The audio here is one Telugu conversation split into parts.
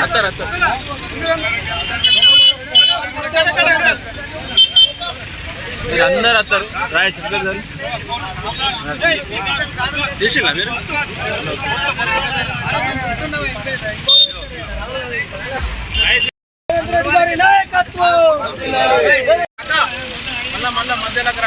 వస్తారు వస్తారు మీరు అందరు వస్తారు రాయ శంకర్ గారు. చేసిందా మీరు? మళ్ళా మళ్ళా మధ్యలోకి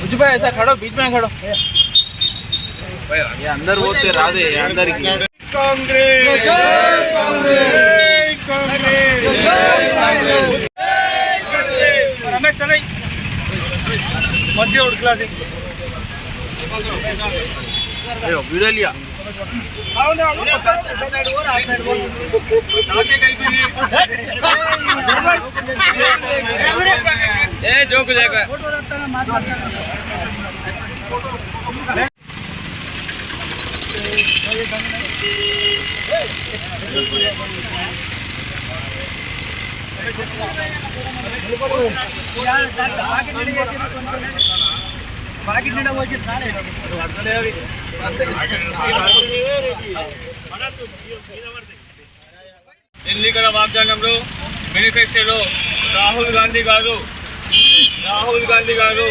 कुछ भाई ऐसा खड़ो बीच में खड़ो ये अंदर वो से राधे अंदर की कांग्रेस। कांग्रेस कांग्रेस रमेश चले। मज़े उड़कला जी देखो, वीडियो लिया। ए जो कुछ ఎన్నికల వాగ్దానంలో మేనిఫెస్టోలో రాహుల్ గాంధీ గారు రాహుల్ గాంధీ గారు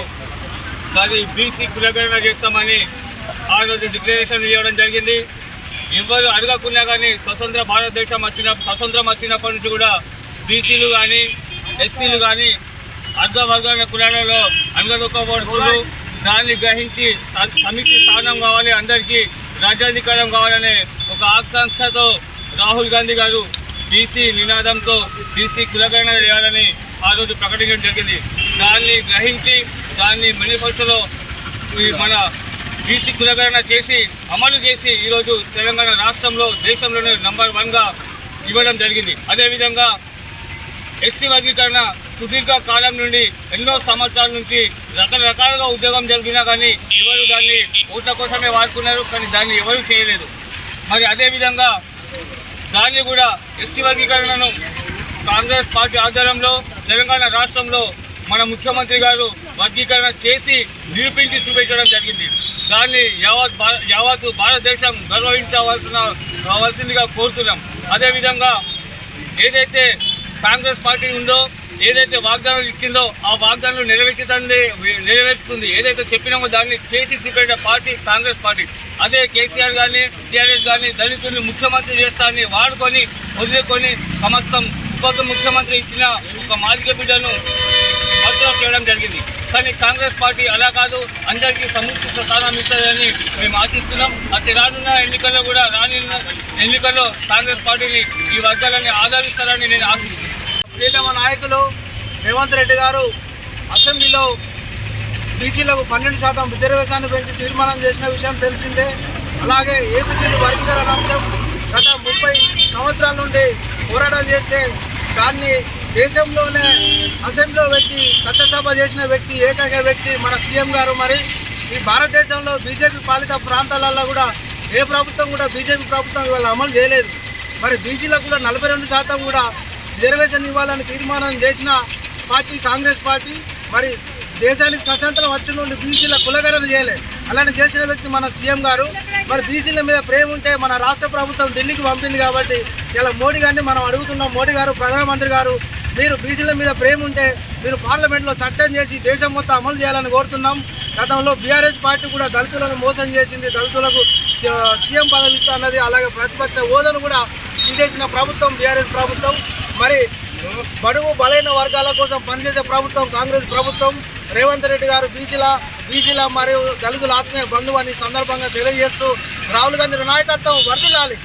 మరి బీసీ కులకరణ చేస్తామని ఆ రోజు డిక్లరేషన్ ఇవ్వడం జరిగింది. ఎవరు అడగకున్నా కానీ స్వతంత్ర భారతదేశం వచ్చిన స్వతంత్రం వచ్చినప్పటి నుంచి కూడా బీసీలు కానీ ఎస్సీలు కానీ అర్ధ వర్గాల కులాలలో అంగరూపబడుతున్నారు దాన్ని గ్రహించి సమితి స్థానం కావాలి అందరికీ రాజ్యాధికారం కావాలనే ఒక ఆకాంక్షతో రాహుల్ గాంధీ గారు బీసీ నినాదంతో బీసీ కులగణన చేయాలని ఆ రోజు ప్రకటించడం జరిగింది. దాన్ని గ్రహించి దాన్ని మేనిఫెస్టోలో మన బీసీ కులగణన చేసి అమలు చేసి ఈరోజు తెలంగాణ రాష్ట్రంలో దేశంలోనే నంబర్ వన్గా ఇవ్వడం జరిగింది. అదేవిధంగా ఎస్సీ వర్గీకరణ సుదీర్ఘ కాలం నుండి ఎన్నో సంవత్సరాల నుంచి రకరకాలుగా ఉద్యోగం జరిగినా కానీ ఎవరు దాన్ని ఓట్ల కోసమే వాడుకున్నారు కానీ దాన్ని ఎవరు చేయలేదు. మరి అదేవిధంగా దాన్ని కూడా ఎస్సీ వర్గీకరణను కాంగ్రెస్ పార్టీ ఆధ్వర్యంలో తెలంగాణ రాష్ట్రంలో మన ముఖ్యమంత్రి గారు వర్గీకరణ చేసి నిరూపించి చూపించడం జరిగింది. దాన్ని యావత్ యావత్ భారతదేశం గౌరవించవలసిన కావాల్సిందిగా కోరుతున్నాం. అదేవిధంగా ఏదైతే కాంగ్రెస్ పార్టీ ఉందో ఏదైతే వాగ్దానాలు ఇచ్చిందో ఆ వాగ్దానాలు నెరవేర్చుతుంది నెరవేరుస్తుంది ఏదైతే చెప్పినామో దాన్ని చేసి చూపెట్టిన పార్టీ కాంగ్రెస్ పార్టీ. అదే కేసీఆర్ కానీ టీఆర్ఎస్ కానీ దళితుల్ని ముఖ్యమంత్రి చేస్తారని వాడుకొని వదిలేకొని సమస్తం ఉప ముఖ్యమంత్రి ఇచ్చిన ఒక మాదిక బిడ్డను భద్రం చేయడం జరిగింది. కానీ కాంగ్రెస్ పార్టీ అలా కాదు అందరికీ సముచిత స్థానం ఇస్తుందని మేము ఆశిస్తున్నాం. అతి రానున్న ఎన్నికల్లో కూడా రానున్న ఎన్నికల్లో కాంగ్రెస్ పార్టీని ఈ వర్గాలని ఆదరిస్తారని నేను ఆశిస్తున్నాను. ప్రీతమ నాయకులు రేవంత్ రెడ్డి గారు అసెంబ్లీలో బీసీలకు పన్నెండు శాతం రిజర్వేషన్ పెంచి తీర్మానం చేసిన విషయం తెలిసిందే. అలాగే ఏబిసిడి వర్గీకరణ అంశం గత ముప్పై సంవత్సరాల నుండి పోరాటం చేస్తే దాన్ని దేశంలోనే అసెంబ్లీలో వ్యక్తి చట్టసభ చేసిన వ్యక్తి ఏకైక వ్యక్తి మన సీఎం గారు మరి. ఈ భారతదేశంలో బీజేపీ పాలిత ప్రాంతాలలో కూడా ఏ ప్రభుత్వం కూడా బీజేపీ ప్రభుత్వం ఇవాళ అమలు చేయలేదు. మరి బీసీలకు కూడా నలభై రెండు శాతం కూడా రిజర్వేషన్ ఇవ్వాలని తీర్మానం చేసిన పార్టీ కాంగ్రెస్ పార్టీ. మరి దేశానికి స్వతంత్రం వచ్చిన నుండి బీసీల కులగరలు చేయలేదు అలాంటి చేసిన వ్యక్తి మన సీఎం గారు. మరి బీసీల మీద ప్రేమ ఉంటే మన రాష్ట్ర ప్రభుత్వం ఢిల్లీకి పంపింది కాబట్టి ఇలా మోడీ గారిని మనం అడుగుతున్నాం. మోడీ గారు ప్రధానమంత్రి గారు మీరు బీసీల మీద ప్రేమ ఉంటే మీరు పార్లమెంట్లో చట్టం చేసి దేశం మొత్తం అమలు చేయాలని కోరుతున్నాం. గతంలో బీఆర్ఎస్ పార్టీ కూడా దళితులను మోసం చేసింది. దళితులకు సీఎం పదవి అన్నది అలాగే ప్రతిపక్ష హోదాను కూడా తీసేసిన ప్రభుత్వం బీఆర్ఎస్ ప్రభుత్వం. మరి బడుగు బలైన వర్గాల కోసం పనిచేసే ప్రభుత్వం కాంగ్రెస్ ప్రభుత్వం. రేవంత్ రెడ్డి గారు బీసీల బీసీల మరియు దళితుల ఆత్మీయ బంధువు అని సందర్భంగా తెలియజేస్తూ రాహుల్ గాంధీ నాయకత్వం వర్దిల్లాలి